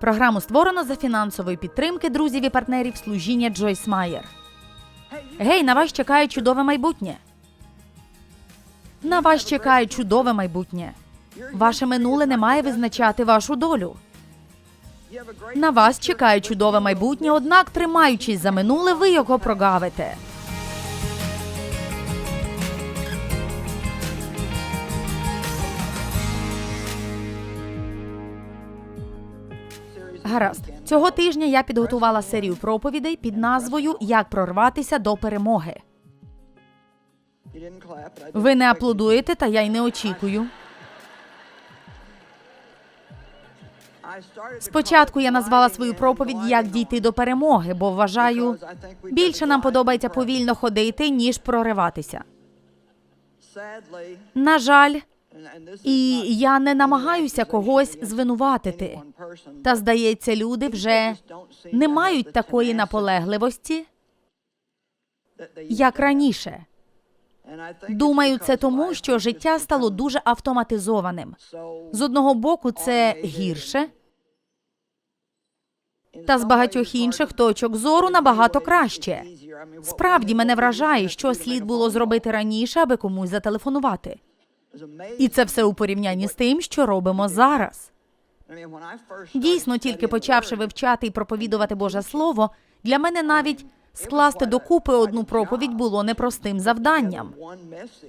Програму створено за фінансової підтримки друзів і партнерів служіння Джойс Майер. Гей, на вас чекає чудове майбутнє. На вас чекає чудове майбутнє. Ваше минуле не має визначати вашу долю. На вас чекає чудове майбутнє, однак, тримаючись за минуле, ви його прогавите. Гаразд, цього тижня я підготувала серію проповідей під назвою Як прорватися до перемоги. Ви не аплодуєте, та я й не очікую. Спочатку я назвала свою проповідь Як дійти до перемоги, бо вважаю, більше нам подобається повільно ходити, ніж прориватися. На жаль, і я не намагаюся когось звинуватити. Та здається, люди вже не мають такої наполегливості, як раніше. Думаю, це тому, що життя стало дуже автоматизованим. З одного боку, це гірше, та з багатьох інших точок зору набагато краще. Справді мене вражає, що слід було зробити раніше, аби комусь зателефонувати. І це все у порівнянні з тим, що робимо зараз. Дійсно, тільки почавши вивчати і проповідувати Боже Слово, для мене навіть скласти докупи одну проповідь було непростим завданням.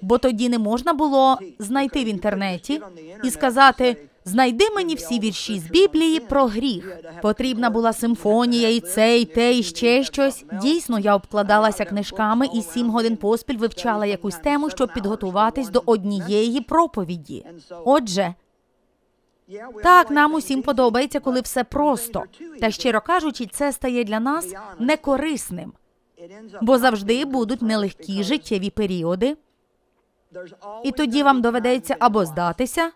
Бо тоді не можна було знайти в інтернеті і сказати: знайди мені всі вірші з Біблії про гріх. Потрібна була симфонія, і це, і те, і ще щось. Дійсно, я обкладалася книжками і сім годин поспіль вивчала якусь тему, щоб підготуватись до однієї проповіді. Отже, так, нам усім подобається, коли все просто. Та щиро кажучи, це стає для нас некорисним, бо завжди будуть нелегкі життєві періоди, і тоді вам доведеться або здатися,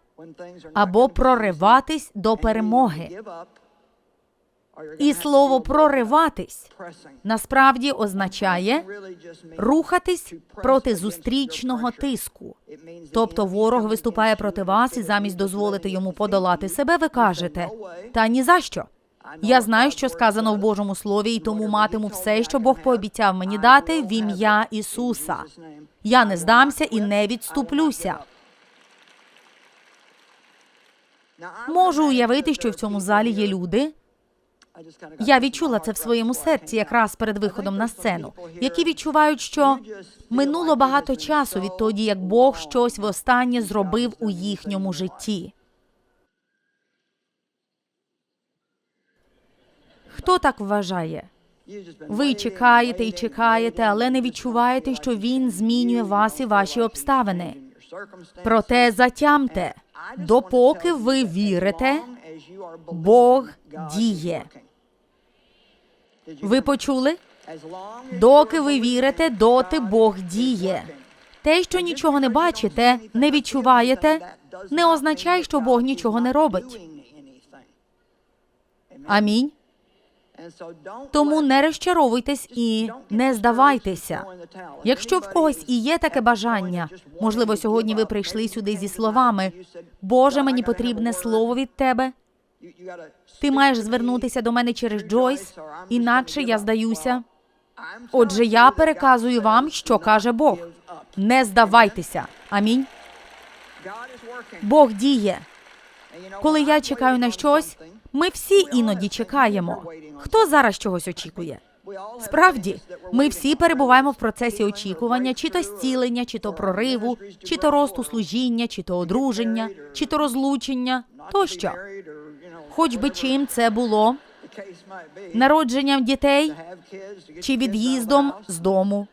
або прориватись до перемоги. І слово прориватись насправді означає рухатись проти зустрічного тиску. Тобто ворог виступає проти вас, і замість дозволити йому подолати себе, ви кажете та ні за що. Я знаю, що сказано в Божому слові, і тому матиму все, що Бог пообіцяв мені дати в ім'я Ісуса. Я не здамся і не відступлюся. Можу уявити, що в цьому залі є люди. Я відчула це в своєму серці якраз перед виходом на сцену, які відчувають, що минуло багато часу відтоді, як Бог щось востаннє зробив у їхньому житті. Хто так вважає? Ви чекаєте і чекаєте, але не відчуваєте, що він змінює вас і ваші обставини. Проте затямте, допоки ви вірите, Бог діє. Ви почули? Доки ви вірите, доти Бог діє. Те, що нічого не бачите, не відчуваєте, не означає, що Бог нічого не робить. Амінь. Тому не розчаровуйтесь і не здавайтеся. Якщо в когось і є таке бажання, можливо, сьогодні ви прийшли сюди зі словами Боже, мені потрібне слово від тебе. Ти маєш звернутися до мене через Джойс, інакше я здаюся. Отже, я переказую вам, що каже Бог. Не здавайтеся. Амінь. Бог діє. Коли я чекаю на щось, ми всі іноді чекаємо. Хто зараз чогось очікує? Справді, ми всі перебуваємо в процесі очікування, чи то зцілення, чи то прориву, чи то росту служіння, чи то одруження, чи то розлучення, тощо. Хоч би чим це було народженням дітей чи від'їздом з дому.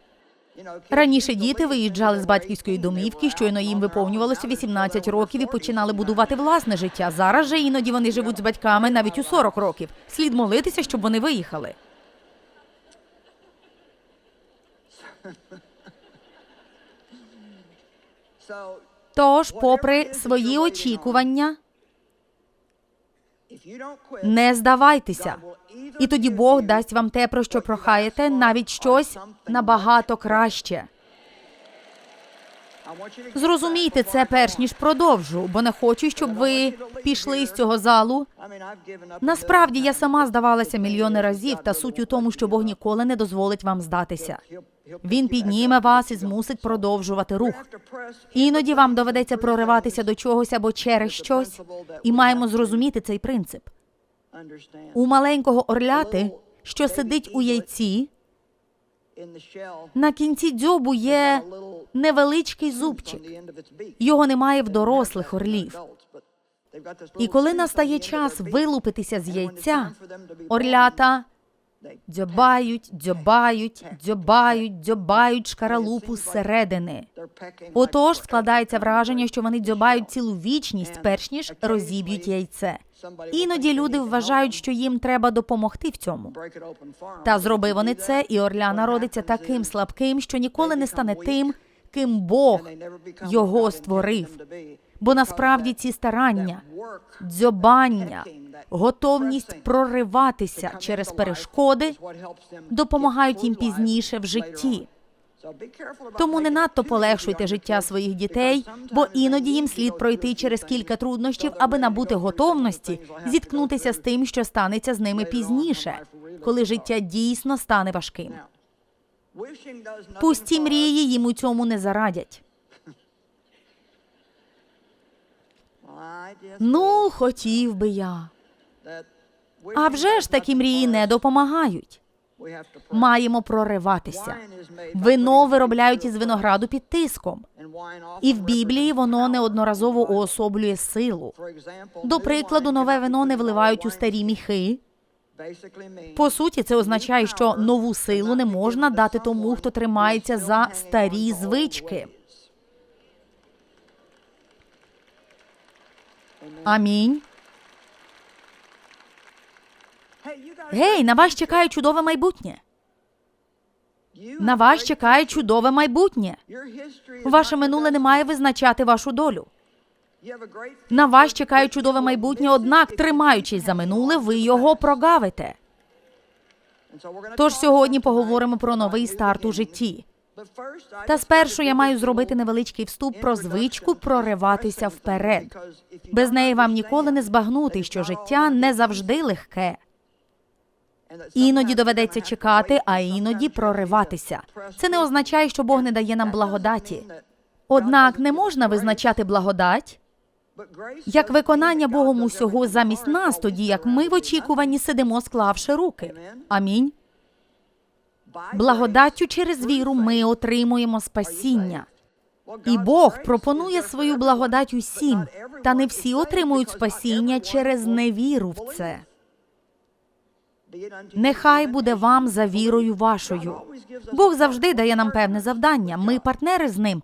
Раніше діти виїжджали з батьківської домівки, щойно їм виповнювалося 18 років і починали будувати власне життя. Зараз же іноді вони живуть з батьками навіть у 40 років. Слід молитися, щоб вони виїхали. Тож, попри свої очікування, не здавайтеся. І тоді Бог дасть вам те, про що прохаєте, навіть щось набагато краще. Зрозумійте це перш ніж продовжу, бо не хочу, щоб ви пішли з цього залу. Насправді я сама здавалася мільйони разів, та суть у тому, що Бог ніколи не дозволить вам здатися. Він підніме вас і змусить продовжувати рух. Іноді вам доведеться прориватися до чогось або через щось, і маємо зрозуміти цей принцип. У маленького орляти, що сидить у яйці, на кінці дзьобу є невеличкий зубчик. Його немає в дорослих орлів. І коли настає час вилупитися з яйця, орлята дзьобають, дзьобають, дзьобають, дзьобають шкаралупу зсередини. Отож складається враження, що вони дзьобають цілу вічність, перш ніж розіб'ють яйце. Іноді люди вважають, що їм треба допомогти в цьому. Та зроби вони це, і орля народиться таким слабким, що ніколи не стане тим, ким Бог його створив. Бо насправді ці старання, дзьобання, готовність прориватися через перешкоди допомагають їм пізніше в житті. Тому не надто полегшуйте життя своїх дітей, бо іноді їм слід пройти через кілька труднощів, аби набути готовності, зіткнутися з тим, що станеться з ними пізніше, коли життя дійсно стане важким. Пусті мрії їм у цьому не зарадять. Ну, хотів би я. А вже ж такі мрії не допомагають. Маємо прориватися. Вино виробляють із винограду під тиском, і в Біблії воно неодноразово уособлює силу. До прикладу, нове вино не вливають у старі міхи. По суті, це означає, що нову силу не можна дати тому, хто тримається за старі звички. Амінь. Гей, на вас чекає чудове майбутнє. На вас чекає чудове майбутнє. Ваше минуле не має визначати вашу долю. На вас чекає чудове майбутнє, однак, тримаючись за минуле, ви його прогавите. Тож сьогодні поговоримо про новий старт у житті. Та спершу я маю зробити невеличкий вступ про звичку прориватися вперед. Без неї вам ніколи не збагнути, що життя не завжди легке. Іноді доведеться чекати, а іноді прориватися. Це не означає, що Бог не дає нам благодаті. Однак не можна визначати благодать як виконання Богом усього замість нас, тоді як ми в очікуванні сидимо, склавши руки. Амінь. Благодаттю через віру ми отримуємо спасіння. І Бог пропонує свою благодать усім, та не всі отримують спасіння через невіру в це. Нехай буде вам за вірою вашою. Бог завжди дає нам певне завдання. Ми партнери з ним.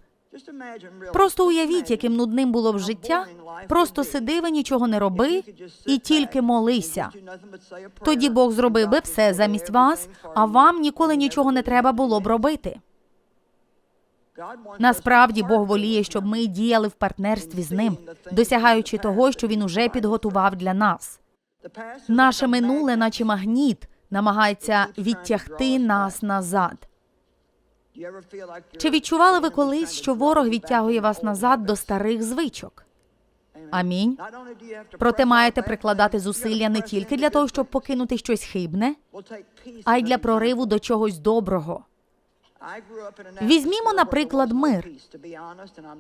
Просто уявіть, яким нудним було б життя. Просто сиди, ви нічого не роби і тільки молися. Тоді Бог зробив би все замість вас, а вам ніколи нічого не треба було б робити. Насправді Бог воліє, щоб ми діяли в партнерстві з ним, досягаючи того, що він уже підготував для нас. Наше минуле, наче магніт, намагається відтягти нас назад. Чи відчували ви колись, що ворог відтягує вас назад до старих звичок? Амінь. Проте маєте прикладати зусилля не тільки для того, щоб покинути щось хибне, а й для прориву до чогось доброго. Візьмімо, наприклад, мир.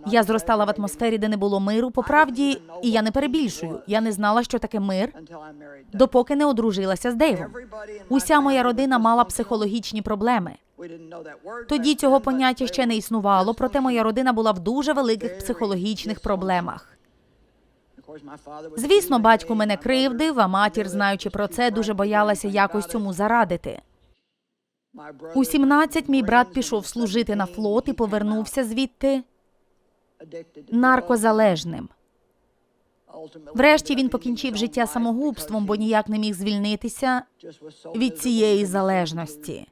Я зростала в атмосфері, де не було миру. По правді, і я не перебільшую. Я не знала, що таке мир, допоки не одружилася з Дейвом. Уся моя родина мала психологічні проблеми. Тоді цього поняття ще не існувало, проте моя родина була в дуже великих психологічних проблемах. Звісно, батько мене кривдив, а матір, знаючи про це, дуже боялася якось цьому зарадити. У 17 мій брат пішов служити на флот і повернувся звідти наркозалежним. Врешті він покінчив життя самогубством, бо ніяк не міг звільнитися від цієї залежності.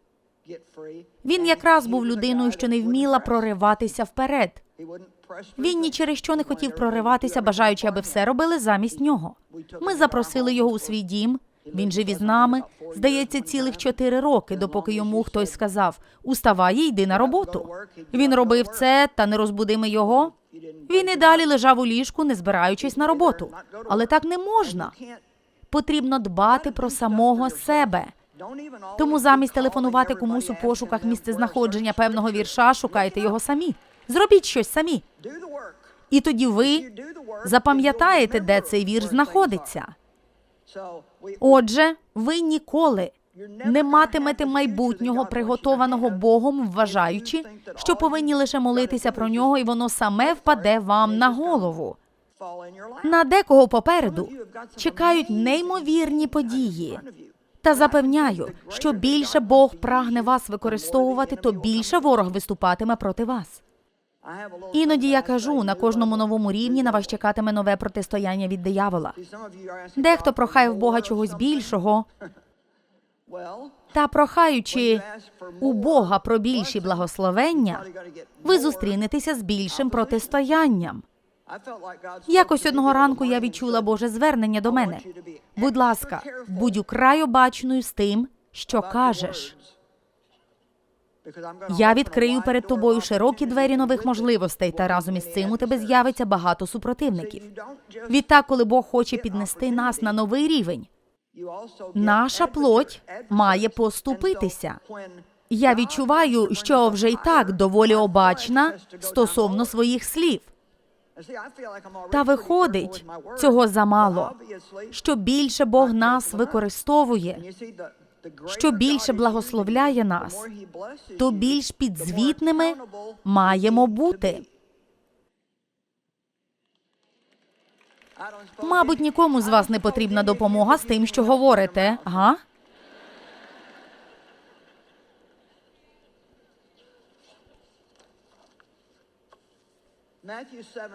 Він якраз був людиною, що не вміла прориватися вперед. Він ні через що не хотів прориватися, бажаючи, аби все робили замість нього. Ми запросили його у свій дім. Він жив із нами. Здається, цілих чотири роки, допоки йому хтось сказав Уставай йди на роботу. Він робив це, та не розбудими його. Він і далі лежав у ліжку, не збираючись на роботу. Але так не можна. Потрібно дбати про самого себе. Тому замість телефонувати комусь у пошуках місцезнаходження певного вірша, шукайте його самі. Зробіть щось самі. І тоді ви запам'ятаєте, де цей вірш знаходиться. Отже, ви ніколи не матимете майбутнього, приготованого Богом, вважаючи, що повинні лише молитися про нього, і воно саме впаде вам на голову. На декого попереду чекають неймовірні події. Та запевняю, що більше Бог прагне вас використовувати, то більше ворог виступатиме проти вас. Іноді я кажу, на кожному новому рівні на вас чекатиме нове протистояння від диявола. Дехто прохає в Бога чогось більшого, та прохаючи у Бога про більші благословення, ви зустрінетеся з більшим протистоянням. Якось одного ранку я відчула Боже звернення до мене. Будь ласка, будь украй обачною з тим, що кажеш. Я відкрию перед тобою широкі двері нових можливостей, та разом із цим у тебе з'явиться багато супротивників. Відтак, коли Бог хоче піднести нас на новий рівень, наша плоть має поступитися. Я відчуваю, що вже й так доволі обачна стосовно своїх слів. Та виходить, цього замало. Що більше Бог нас використовує, що більше благословляє нас, то більш підзвітними маємо бути. Мабуть, нікому з вас не потрібна допомога з тим, що говорите, га?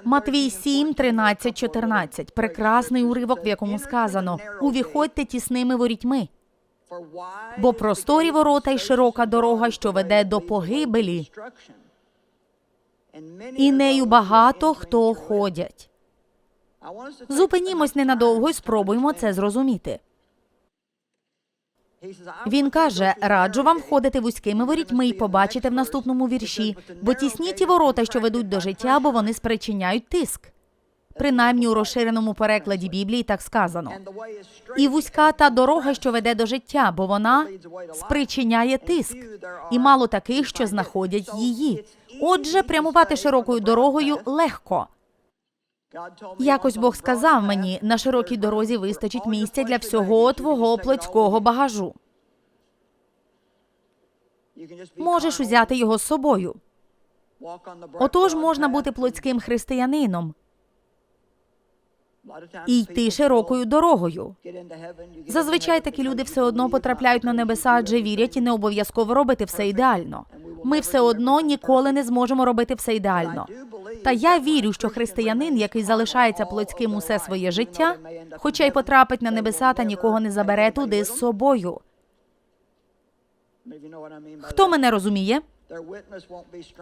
Матвій 7, 13, 14. Прекрасний уривок, в якому сказано: увіходьте тісними ворітьми, бо просторі ворота й широка дорога, що веде до погибелі, і нею багато хто ходять. Зупинімось ненадовго і спробуємо це зрозуміти. Він каже: раджу вам входити вузькими ворітьми і побачите в наступному вірші, бо тісні ті ворота, що ведуть до життя, бо вони спричиняють тиск. Принаймні у розширеному перекладі Біблії так сказано. І вузька та дорога, що веде до життя, бо вона спричиняє тиск, і мало таких, що знаходять її. Отже, прямувати широкою дорогою легко. Якось Бог сказав мені, на широкій дорозі вистачить місця для всього твого плотського багажу. Можеш узяти його з собою. Отож можна бути плотським християнином і йти широкою дорогою. Зазвичай такі люди все одно потрапляють на небеса, адже вірять і не обов'язково робити все ідеально. Ми все одно ніколи не зможемо робити все ідеально. Та я вірю, що християнин, який залишається плотським усе своє життя, хоча й потрапить на небеса та нікого не забере туди з собою. Хто мене розуміє?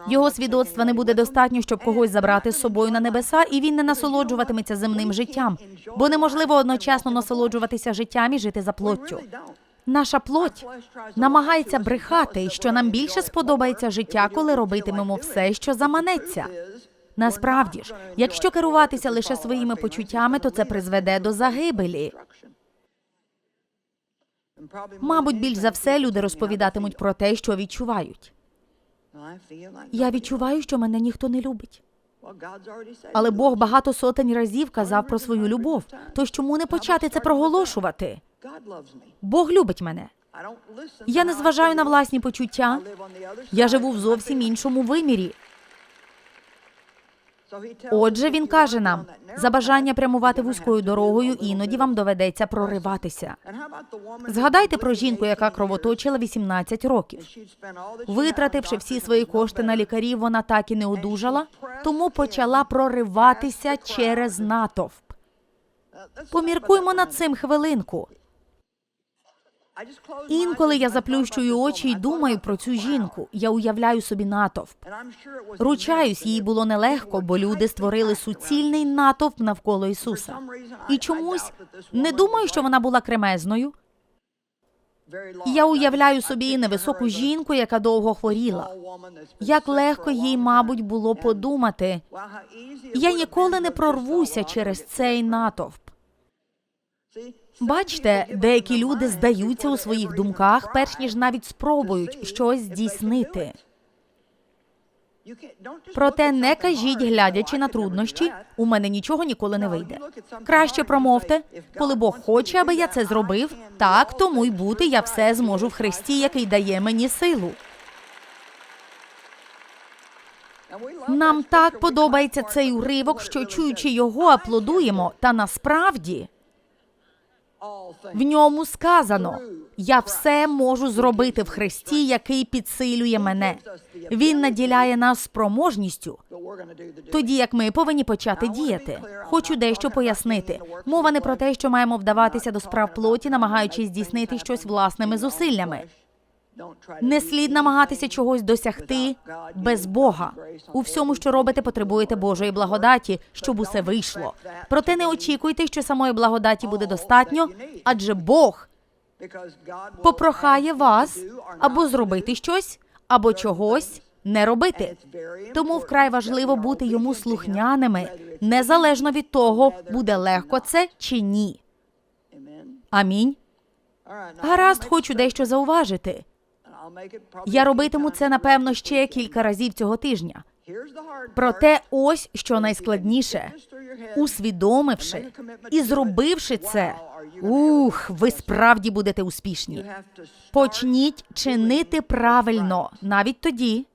Його свідоцтва не буде достатньо, щоб когось забрати з собою на небеса, і він не насолоджуватиметься земним життям, бо неможливо одночасно насолоджуватися життям і жити за плоттю. Наша плоть намагається брехати, що нам більше сподобається життя, коли робитимемо все, що заманеться. Насправді ж, якщо керуватися лише своїми почуттями, то це призведе до загибелі. Мабуть, більш за все люди розповідатимуть про те, що відчувають. Я відчуваю, що мене ніхто не любить. Але Бог багато сотень разів казав про свою любов. Тож чому не почати це проголошувати? Бог любить мене. Я не зважаю на власні почуття. Я живу в зовсім іншому вимірі. Отже, він каже нам за бажання прямувати вузькою дорогою, іноді вам доведеться прориватися. Згадайте про жінку, яка кровоточила 18 років. Витративши всі свої кошти на лікарів, вона так і не одужала, тому почала прориватися через натовп. Поміркуймо над цим хвилинку. Інколи я заплющую очі і думаю про цю жінку. Я уявляю собі натовп. Ручаюсь, їй було нелегко, бо люди створили суцільний натовп навколо Ісуса. І чомусь не думаю, що вона була кремезною. Я уявляю собі невисоку жінку, яка довго хворіла. Як легко їй, мабуть, було подумати. Я ніколи не прорвуся через цей натовп. Бачите, деякі люди здаються у своїх думках, перш ніж навіть спробують щось здійснити. Проте не кажіть, глядячи на труднощі, у мене нічого ніколи не вийде. Краще промовте, коли Бог хоче, аби я це зробив, так тому й бути, я все зможу в Христі, який дає мені силу. Нам так подобається цей уривок, що чуючи його, аплодуємо, та насправді в ньому сказано: я все можу зробити в Христі, який підсилює мене. Він наділяє нас спроможністю, тоді як ми повинні почати діяти. Хочу дещо пояснити. Мова не про те, що маємо вдаватися до справ плоті, намагаючись здійснити щось власними зусиллями. Не слід намагатися чогось досягти без Бога. У всьому, що робите, потребуєте Божої благодаті, щоб усе вийшло. Проте не очікуйте, що самої благодаті буде достатньо, адже Бог попрохає вас або зробити щось, або чогось не робити. Тому вкрай важливо бути йому слухняними, незалежно від того, буде легко це чи ні. Амінь. Гаразд, хочу дещо зауважити. Я робитиму це напевно ще кілька разів цього тижня. Проте ось що найскладніше усвідомивши і зробивши це. Ух, ви справді будете успішні. Почніть чинити правильно навіть тоді,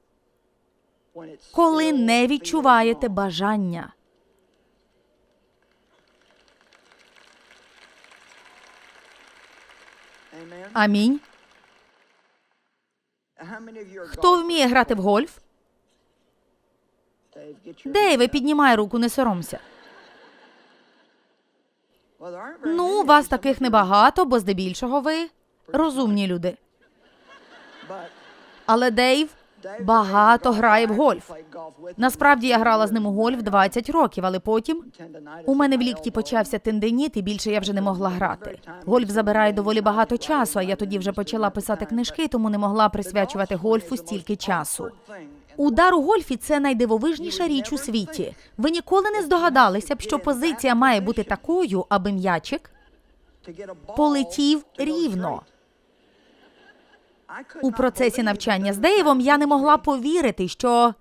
коли не відчуваєте бажання. Амінь. Хто вміє грати в гольф? Дейве, піднімай руку, не соромся. Ну, вас таких небагато, бо здебільшого ви розумні люди. Але Дейв багато грає в гольф. Насправді я грала з ним у гольф 20 років, але потім у мене в лікті почався тенденіт, і більше я вже не могла грати. Гольф забирає доволі багато часу, а я тоді вже почала писати книжки, тому не могла присвячувати гольфу стільки часу. Удар у гольфі це найдивовижніша річ у світі. Ви ніколи не здогадалися б, що позиція має бути такою, аби м'ячик полетів рівно. У процесі навчання з Дейвом я не могла повірити, що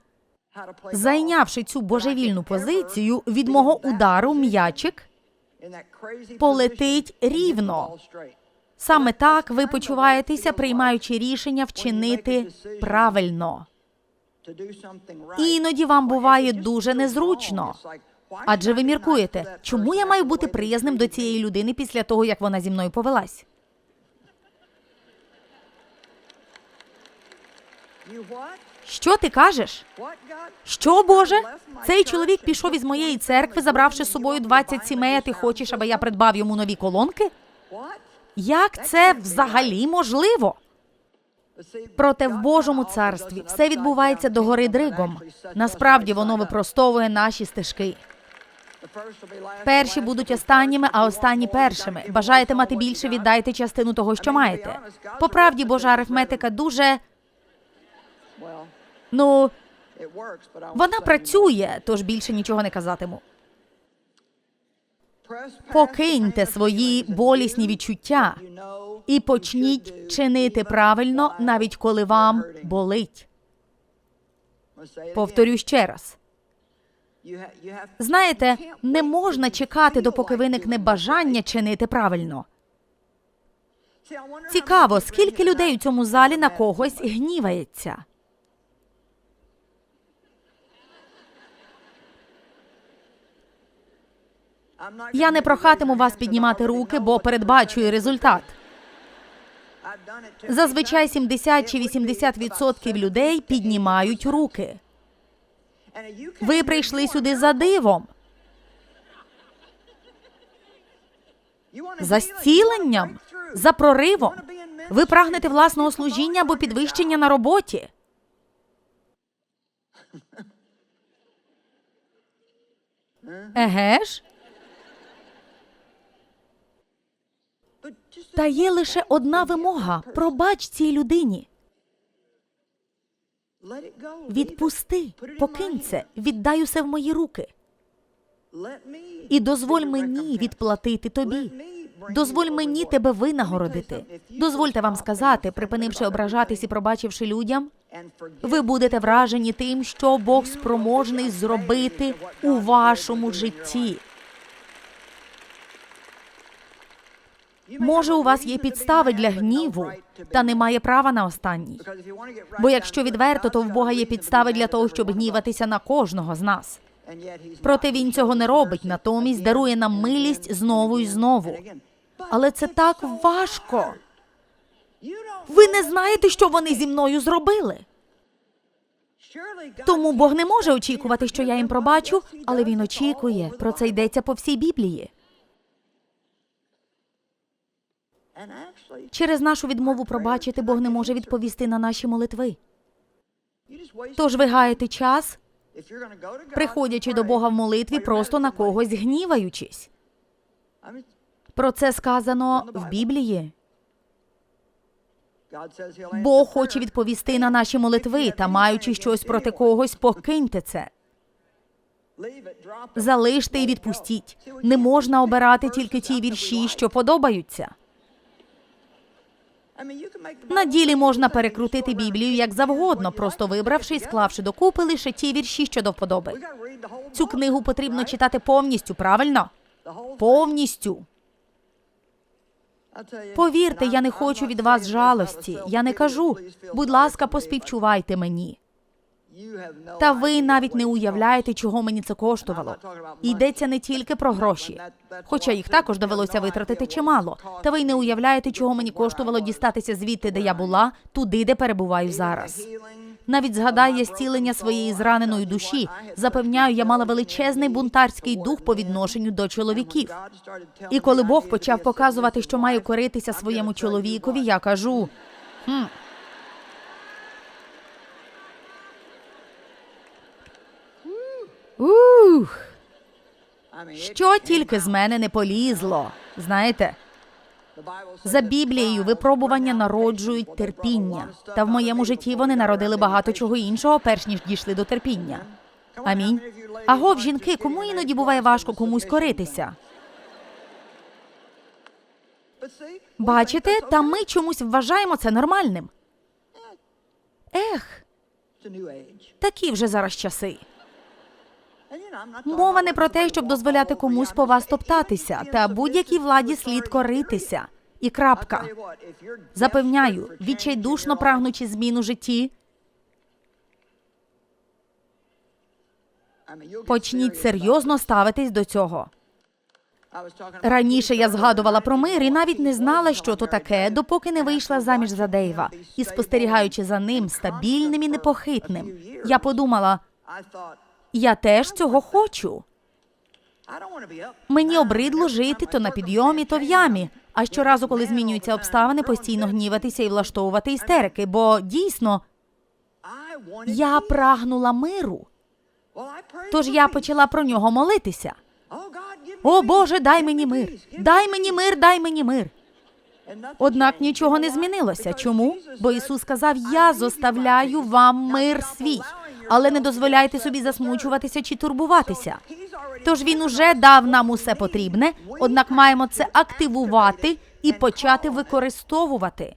зайнявши цю божевільну позицію, від мого удару м'ячик полетить рівно. Саме так ви почуваєтеся, приймаючи рішення вчинити правильно. І іноді вам буває дуже незручно. Адже ви міркуєте, чому я маю бути приязним до цієї людини після того, як вона зі мною повелась? Що ти кажеш? Що, Боже? Цей чоловік пішов із моєї церкви, забравши з собою 20 сімей, а ти хочеш, аби я придбав йому нові колонки? Як це взагалі можливо? Проте в Божому царстві все відбувається догори дригом. Насправді воно випростовує наші стежки. Перші будуть останніми, а останні першими. Бажаєте мати більше, віддайте частину того, що маєте. По правді, Божа арифметика дуже ну вона працює, тож більше нічого не казатиму. Покиньте свої болісні відчуття і почніть чинити правильно, навіть коли вам болить. Повторю ще раз. Знаєте, не можна чекати, допоки виникне бажання чинити правильно. Цікаво, скільки людей у цьому залі на когось гнівається. Я не прохатиму вас піднімати руки, бо передбачую результат. Зазвичай 70 чи 80 відсотків людей піднімають руки. Ви прийшли сюди за дивом, за зціленням, за проривом. Ви прагнете власного служіння або підвищення на роботі. Еге ж? Та є лише одна вимога: пробач цій людині. Відпусти, покинь це, віддай усе в мої руки. І дозволь мені відплатити тобі. Дозволь мені тебе винагородити. Дозвольте вам сказати, припинивши ображатись і пробачивши людям, ви будете вражені тим, що Бог спроможний зробити у вашому житті. Може, у вас є підстави для гніву, та немає права на останній. Бо якщо відверто, то в Бога є підстави для того, щоб гніватися на кожного з нас. Проте він цього не робить, натомість дарує нам милість знову і знову. Але це так важко. Ви не знаєте, що вони зі мною зробили. Тому Бог не може очікувати, що я їм пробачу, але він очікує. Про це йдеться по всій Біблії. Через нашу відмову пробачити Бог не може відповісти на наші молитви. Тож ви гаєте час, приходячи до Бога в молитві, просто на когось гніваючись. Про це сказано в Біблії. Бог хоче відповісти на наші молитви та, маючи щось проти когось, покиньте це. Залиште і відпустіть. Не можна обирати тільки ті вірші, що подобаються. На ділі можна перекрутити Біблію як завгодно, просто вибравши і склавши докупи лише ті вірші, що до вподоби. Цю книгу потрібно читати повністю, правильно? Повністю. Повірте, я не хочу від вас жалості. Я не кажу, будь ласка, поспівчувайте мені. Та ви навіть не уявляєте, чого мені це коштувало. Йдеться не тільки про гроші, хоча їх також довелося витратити чимало. Та ви не уявляєте, чого мені коштувало дістатися звідти, де я була, туди, де перебуваю зараз. Навіть згадаю я зцілення своєї зраненої душі. Запевняю, я мала величезний бунтарський дух по відношенню до чоловіків. І коли Бог почав показувати, що маю коритися своєму чоловікові, я кажу. Хм. Ух, що тільки з мене не полізло. Знаєте, за Біблією випробування народжують терпіння. Та в моєму житті вони народили багато чого іншого, перш ніж дійшли до терпіння. Амінь. Агов, жінки, кому іноді буває важко комусь коритися? Бачите, та ми чомусь вважаємо це нормальним. Ех, такі вже зараз часи. Мова не про те, щоб дозволяти комусь по вас топтатися, та будь-якій владі слід коритися. І крапка. Запевняю, відчайдушно прагнучи змін у житті, почніть серйозно ставитись до цього. Раніше я згадувала про мир і навіть не знала, що то таке, допоки не вийшла заміж за Дейва. І спостерігаючи за ним стабільним і непохитним, я подумала, я теж цього хочу. Мені обридло жити то на підйомі, то в ямі. А щоразу, коли змінюються обставини, постійно гніватися і влаштовувати істерики. Бо дійсно я прагнула миру. Тож я почала про нього молитися. О Боже, дай мені мир! Дай мені мир, дай мені мир. Однак нічого не змінилося. Чому? Бо Ісус сказав: Я зоставляю вам мир свій, але не дозволяйте собі засмучуватися чи турбуватися. Тож він уже дав нам усе потрібне, однак маємо це активувати і почати використовувати.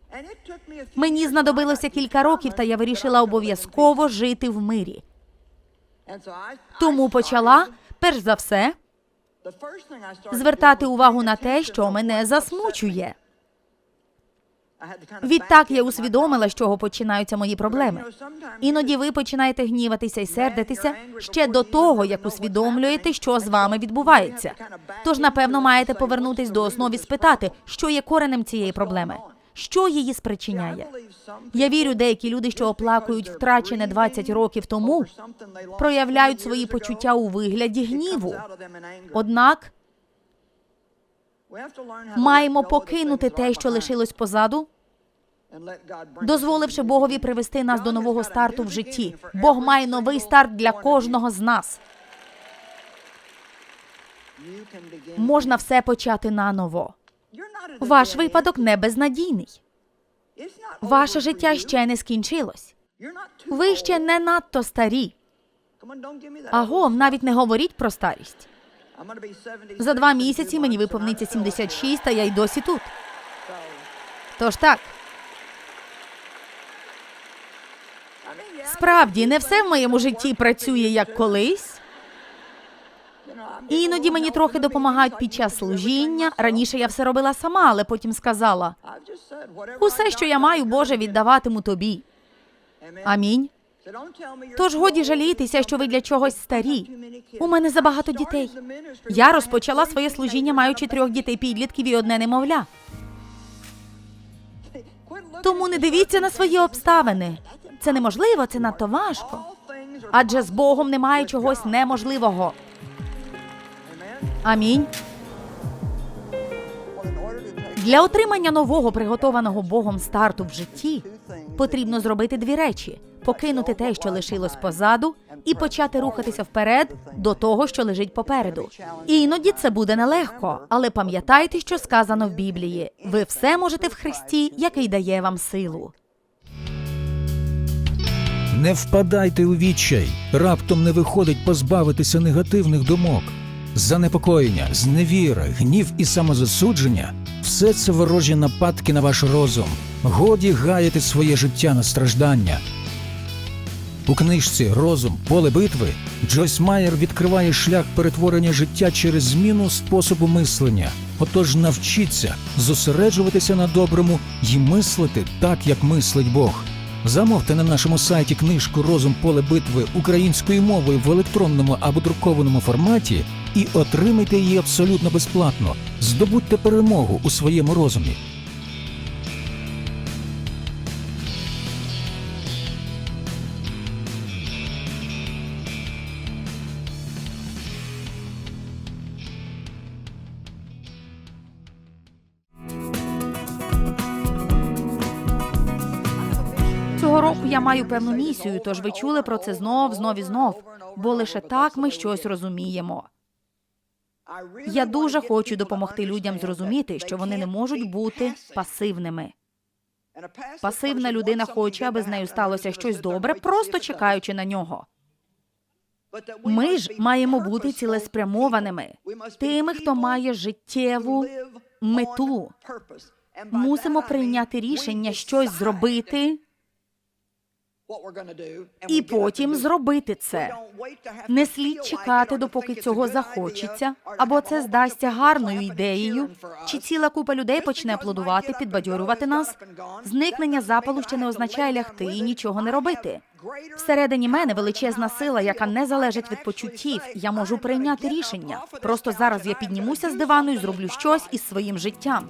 Мені знадобилося кілька років, та я вирішила обов'язково жити в мирі. Тому почала, перш за все, звертати увагу на те, що мене засмучує. Відтак я усвідомила, з чого починаються мої проблеми. Іноді ви починаєте гніватися і сердитися ще до того, як усвідомлюєте, що з вами відбувається. Тож, напевно, маєте повернутись до основи спитати, що є коренем цієї проблеми, що її спричиняє. Я вірю, деякі люди, що оплакують втрачене 20 років тому, проявляють свої почуття у вигляді гніву. Однак маємо покинути те, що лишилось позаду, дозволивши Богові привести нас до нового старту в житті. Бог має новий старт для кожного з нас. Можна все почати наново. Ваш випадок не безнадійний. Ваше життя ще не скінчилось. Ви ще не надто старі. Агом, навіть не говоріть про старість. За два місяці мені виповниться 76, а я й досі тут. Тож так, справді не все в моєму житті працює як колись. Іноді мені трохи допомагають під час служіння. Раніше я все робила сама, але потім сказала: усе, що я маю, Боже, віддаватиму тобі. Амінь. Тож годі жалітися, що ви для чогось старі. У мене забагато дітей. Я розпочала своє служіння, маючи трьох дітей підлітків і одне немовля. Тому не дивіться на свої обставини. Це неможливо, це надто важко. Адже з Богом немає чогось неможливого. Амінь. Для отримання нового приготованого Богом старту в житті потрібно зробити дві речі: покинути те, що лишилось позаду, і почати рухатися вперед до того, що лежить попереду. Іноді це буде нелегко, але пам'ятайте, що сказано в Біблії: ви все можете в Христі, який дає вам силу. Не впадайте у відчай, раптом не виходить позбавитися негативних думок. Занепокоєння, зневіра, гнів і самозасудження все це ворожі нападки на ваш розум. Годі гаяти своє життя на страждання. У книжці Розум поле битви Джойс Майер відкриває шлях перетворення життя через зміну способу мислення. Отож навчіться зосереджуватися на доброму і мислити так, як мислить Бог. Замовте на нашому сайті книжку Розум поле битви українською мовою в електронному або друкованому форматі і отримайте її абсолютно безплатно. Здобудьте перемогу у своєму розумі. Маю певну місію, тож ви чули про це знов, знов і знов. Бо лише так ми щось розуміємо. Я дуже хочу допомогти людям зрозуміти, що вони не можуть бути пасивними. Пасивна людина хоче, аби з нею сталося щось добре, просто чекаючи на нього. Ми ж маємо бути цілеспрямованими, тими, хто має життєву мету. Мусимо прийняти рішення щось зробити і потім зробити це. Не слід чекати, допоки цього захочеться, або це здасться гарною ідеєю, чи ціла купа людей почне аплодувати, підбадьорювати нас. Зникнення запалу ще не означає лягти і нічого не робити. Всередині мене величезна сила, яка не залежить від почуттів. Я можу прийняти рішення. Просто зараз я піднімуся з дивану і зроблю щось із своїм життям.